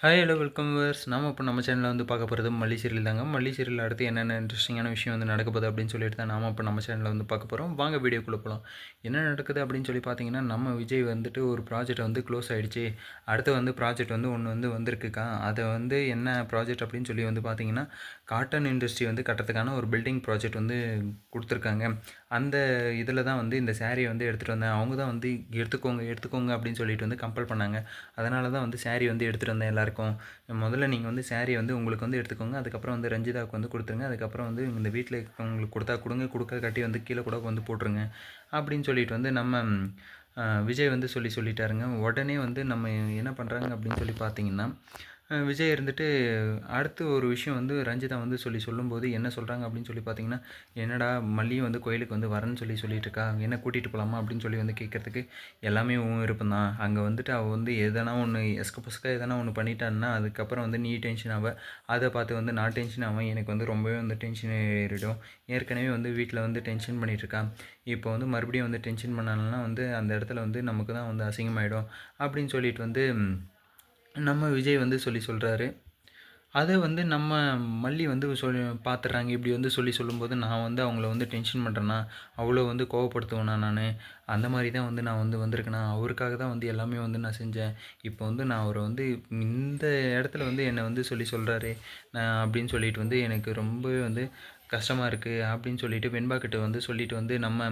Hi hello welcome verse நம்ம இப்போ நம்ம சேனலில் வந்து பார்க்க போகிறது மல்லி சீரியல் தாங்க. மல்லி சீரியல் அடுத்து என்னென்ன இன்ட்ரெஸ்டிங்கான விஷயம் வந்து நடக்க போகுது அப்படின்னு சொல்லிட்டு தான் நாம் இப்போ நம்ம சேனலில் வந்து பார்க்க போகிறோம் வாங்க வீடியோக்குள்ளே போகலாம் என்ன நடக்குது அப்படின்னு சொல்லி பார்த்தீங்கன்னா நம்ம விஜய் வந்துட்டு ஒரு ப்ராஜெக்ட் வந்து க்ளோஸ் ஆகிடுச்சு அடுத்து வந்து ப்ராஜெக்ட் வந்து ஒன்று வந்து வந்திருக்குக்கா. அதை வந்து என்ன ப்ராஜெக்ட் அப்படின்னு சொல்லி வந்து பார்த்தீங்கன்னா காட்டன் இண்டஸ்ட்ரி வந்து கட்டுறதுக்கான ஒரு பில்டிங் ப்ராஜெக்ட் வந்து கொடுத்துருக்காங்க. அந்த இதில் தான் வந்து இந்த சேரீயை வந்து எடுத்துகிட்டு வந்தேன். அவங்க தான் வந்து எடுத்துக்கோங்க எடுத்துக்கோங்க அப்படின்னு சொல்லிட்டு வந்து கம்பல் பண்ணாங்க. அதனால தான் வந்து சேரீ வந்து எடுத்துகிட்டு வந்தேன் எல்லாருக்கும். முதல்ல நீங்கள் வந்து சேரீ வந்து உங்களுக்கு வந்து எடுத்துக்கோங்க. அதுக்கப்புறம் வந்து ரஞ்சிதாவுக்கு வந்து கொடுத்துருங்க. அதுக்கப்புறம் வந்து இந்த வீட்டில் உங்களுக்கு கொடுத்தா கொடுங்க கொடுக்க கட்டி வந்து கீழே கூட வந்து போட்டுருங்க அப்படின்னு சொல்லிட்டு வந்து நம்ம விஜய் வந்து சொல்லி சொல்லிட்டாருங்க. உடனே வந்து நம்ம என்ன பண்ணுறாங்க அப்படின்னு சொல்லி பார்த்தீங்கன்னா விஜய் இருந்துட்டு அடுத்து ஒரு விஷயம் வந்து ரஞ்சிதா வந்து சொல்லி சொல்லும்போது என்ன சொல்கிறாங்க அப்படின்னு சொல்லி பார்த்தீங்கன்னா என்னடா மல்லியும் வந்து கோயிலுக்கு வந்து வரேன்னு சொல்லி சொல்லிட்டு இருக்கா? என்ன கூட்டிகிட்டு போகலாமா அப்படின்னு சொல்லி வந்து கேட்குறதுக்கு எல்லாமே உன் விருப்பம் தான். அங்கே வந்துட்டு அவள் வந்து எதனா ஒன்று எஸ்க புஸ்க எதனா ஒன்று பண்ணிட்டான்னா அதுக்கப்புறம் வந்து நீ டென்ஷன் ஆவ. அதை பார்த்து வந்து நான் டென்ஷன் ஆவேன். எனக்கு வந்து ரொம்பவே வந்து டென்ஷன் ஏறிடும். ஏற்கனவே வந்து வீட்டில் வந்து டென்ஷன் பண்ணிகிட்ருக்கா இப்போ வந்து மறுபடியும் வந்து டென்ஷன் பண்ணலன்னா வந்து அந்த இடத்துல வந்து நமக்கு தான் வந்து அசிங்கமாயிடும் அப்படின்னு சொல்லிட்டு வந்து நம்ம விஜய் வந்து சொல்லி சொல்கிறாரு அதை வந்து நம்ம மல்லி வந்து சொல்லி பார்த்துட்றாங்க இப்படி வந்து சொல்லி சொல்லும்போது நான் வந்து அவங்கள வந்து டென்ஷன் பண்ணுறேன்னா அவ்வளோ வந்து கோவப்படுத்துவேண்ணா நான்? அந்த மாதிரி தான் வந்து நான் வந்து வந்திருக்கேனா? அவருக்காக தான் வந்து எல்லாமே வந்து நான் செஞ்சேன். இப்போ வந்து நான் அவரை வந்து இந்த இடத்துல வந்து என்னை வந்து சொல்லி சொல்கிறாரு நான் அப்படின்னு சொல்லிட்டு வந்து எனக்கு ரொம்பவே வந்து கஷ்டமாக இருக்குது அப்படின்னு சொல்லிட்டு வெண்பாக்கிட்ட வந்து சொல்லிட்டு வந்து நம்ம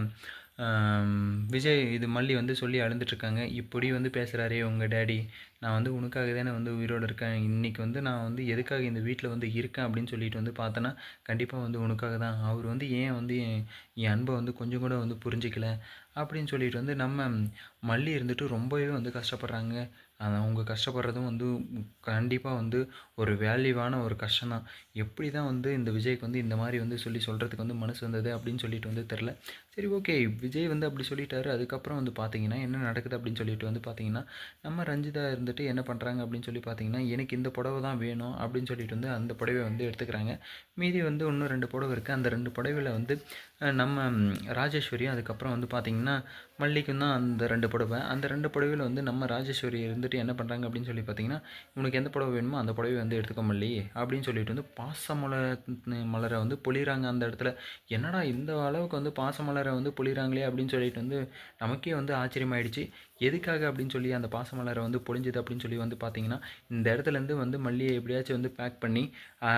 விஜய் இது மல்லி வந்து சொல்லி அழுந்துட்டுருக்காங்க. இப்படி வந்து பேசுகிறாரே உங்கள் டேடி. நான் வந்து உனக்காக தானே வந்து உயிரோடு இருக்கேன். இன்றைக்கி வந்து நான் வந்து எதுக்காக இந்த வீட்டில் வந்து இருக்கேன் அப்படின்னு சொல்லிட்டு வந்து பார்த்தேன்னா கண்டிப்பாக வந்து உனக்காக தான். அவர் வந்து ஏன் வந்து என் என் அன்பை வந்து கொஞ்சம் கூட வந்து புரிஞ்சிக்கல அப்படின்னு சொல்லிட்டு வந்து நம்ம மல்லி இருந்துட்டு ரொம்பவே வந்து கஷ்டப்படுறாங்க. அவங்க கஷ்டப்படுறதும் வந்து கண்டிப்பாக வந்து ஒரு வேல்யூவான ஒரு கஷ்டம் தான். எப்படி தான் வந்து இந்த விஜய்க்கு வந்து இந்த மாதிரி வந்து சொல்லி சொல்கிறதுக்கு வந்து மனசு வந்தது அப்படின்னு சொல்லிட்டு வந்து தெரில சரி ஓகே. விஜய் வந்து அப்படி சொல்லிட்டாரு. அதுக்கப்புறம் வந்து பார்த்தீங்கன்னா என்ன நடக்குது அப்படின்னு சொல்லிட்டு வந்து பார்த்தீங்கன்னா நம்ம ரஞ்சிதா இருந்துட்டு என்ன பண்ணுறாங்க அப்படின்னு சொல்லி பார்த்தீங்கன்னா எனக்கு இந்த புடவை தான் வேணும் அப்படின்னு சொல்லிட்டு வந்து அந்த புடவை வந்து எடுத்துக்கிறாங்க. மீதி வந்து இன்னும் ரெண்டு புடவை இருக்குது அந்த ரெண்டு புடவையில் வந்து நம்ம ராஜேஸ்வரி அதுக்கப்புறம் வந்து பார்த்திங்கன்னா மல்லிக்கும் தான் அந்த ரெண்டு புடவை. அந்த ரெண்டு புடவையில் வந்து நம்ம ராஜேஸ்வரி இருந்துட்டு என்ன பண்ணுறாங்க அப்படின்னு சொல்லி பார்த்தீங்கன்னா உனக்கு எந்த புடவை வேணுமோ அந்த புடவை வந்து எடுத்துக்க மல்லி அப்படின்னு சொல்லிட்டு வந்து பாசமலர் மலரை வந்து பொழிகிறாங்க அந்த இடத்துல. என்னடா இந்த அளவுக்கு வந்து பாசமலரை வந்து பண்ணுறாங்களே அப்படின்னு சொல்லிட்டு வந்து நமக்கே வந்து ஆச்சரியமாயிடுச்சு. எதுக்காக அப்படின்னு சொல்லி அந்த பாசமலரை வந்து பொழிஞ்சது அப்படின்னு சொல்லி வந்து பார்த்தீங்கன்னா இந்த இடத்துலேருந்து வந்து மல்லியை எப்படியாச்சும் வந்து பேக் பண்ணி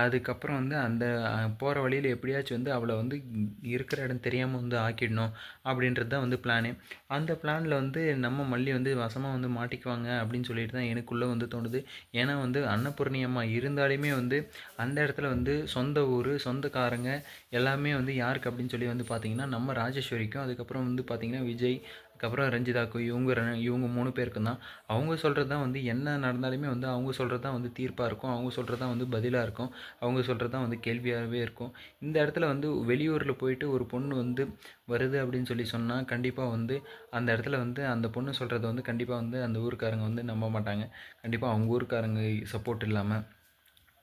அதுக்கப்புறம் வந்து அந்த போகிற வழியில் எப்படியாச்சும் வந்து அவளை வந்து இருக்கிற இடம் தெரியாமல் வந்து ஆக்கிடணும் அப்படின்றது தான் வந்து பிளானு அந்த பிளானில் வந்து நம்ம மல்லி வந்து வசமாக வந்து மாட்டிக்குவாங்க அப்படின்னு சொல்லிட்டு தான் எனக்குள்ளே வந்து தோணுது. ஏன்னா வந்து அன்னபூர்ணி அம்மா இருந்தாலுமே வந்து அந்த இடத்துல வந்து சொந்த ஊர் சொந்தக்காரங்க எல்லாமே வந்து யாருக்கு அப்படின்னு சொல்லி வந்து பார்த்திங்கன்னா நம்ம ராஜேஸ்வரிக்கும் அதுக்கப்புறம் அதுக்கப்புறம் வந்து பார்த்திங்கன்னா விஜய் அதுக்கப்புறம் ரஞ்சிதாக்கு இவங்க இவங்க மூணு பேருக்கும் தான் அவங்க சொல்கிறது தான் வந்து என்ன நடந்தாலுமே வந்து அவங்க சொல்கிறது தான் வந்து தீர்ப்பாக இருக்கும். அவங்க சொல்கிறது தான் வந்து பதிலாக இருக்கும். அவங்க சொல்கிறது தான் வந்து கேள்வியாகவே இருக்கும். இந்த இடத்துல வந்து வெளியூரில் போயிட்டு ஒரு பொண்ணு வந்து வருது அப்படின்னு சொல்லி சொன்னால் கண்டிப்பாக வந்து அந்த இடத்துல வந்து அந்த பொண்ணு சொல்கிறத வந்து கண்டிப்பாக வந்து அந்த ஊருக்காரங்க வந்து நம்ப மாட்டாங்க. கண்டிப்பாக அவங்க ஊருக்காரங்க சப்போர்ட் இல்லாமல்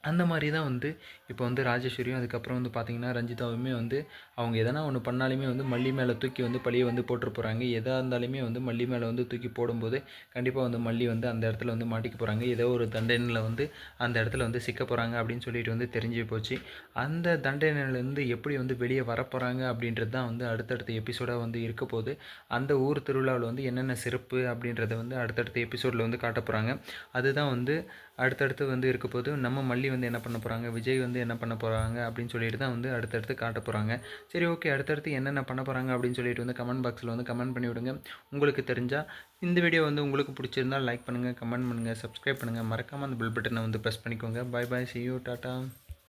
அந்த மாதிரி தான் வந்து இப்போ வந்து ராஜேஸ்வரியும் அதுக்கப்புறம் வந்து பார்த்திங்கன்னா ரஞ்சிதாவுமே வந்து அவங்க எதனா ஒன்று பண்ணாலுமே வந்து மல்லி மேலே தூக்கி வந்து பழியை வந்து போட்டு போகிறாங்க எதாக இருந்தாலுமே வந்து மல்லி மேலே வந்து தூக்கி போடும்போது கண்டிப்பாக வந்து மல்லி வந்து அந்த இடத்துல வந்து மாட்டிக்க போகிறாங்க ஏதோ ஒரு தண்டனையில் வந்து அந்த இடத்துல வந்து சிக்க போகிறாங்க அப்படின்னு சொல்லிட்டு வந்து தெரிஞ்சு போச்சு. அந்த தண்டனையிலேருந்து எப்படி வந்து வெளியே வரப்போகிறாங்க அப்படின்றது தான் வந்து அடுத்தடுத்த எபிசோடாக வந்து இருக்க போது அந்த ஊர் திருவிழாவில் வந்து என்னென்ன சிறப்பு அப்படின்றத வந்து அடுத்தடுத்த எபிசோடில் வந்து காட்ட போகிறாங்க அதுதான் வந்து அடுத்தடுத்து வந்து இருக்க போது நம்ம மல்லி வந்து என்ன பண்ண போகிறாங்க விஜய் வந்து என்ன பண்ண போகிறாங்க அப்படின்னு சொல்லிட்டு தான் வந்து அடுத்தடுத்து காட்ட போகிறாங்க சரி ஓகே அடுத்தடுத்து என்னென்ன பண்ண போகிறாங்க அப்படின்னு சொல்லிட்டு வந்து கமெண்ட் பாக்ஸில் வந்து கமெண்ட் பண்ணி விடுங்க. உங்களுக்கு தெரிஞ்சால் இந்த வீடியோ வந்து உங்களுக்கு பிடிச்சிருந்தால் லைக் பண்ணுங்கள் கமெண்ட் பண்ணுங்கள் சப்ஸ்கிரைப் பண்ணுங்கள் மறக்காமல் அந்த பில் பட்டனை வந்து ப்ரெஸ் பண்ணிக்கோங்க. Bye bye see you tata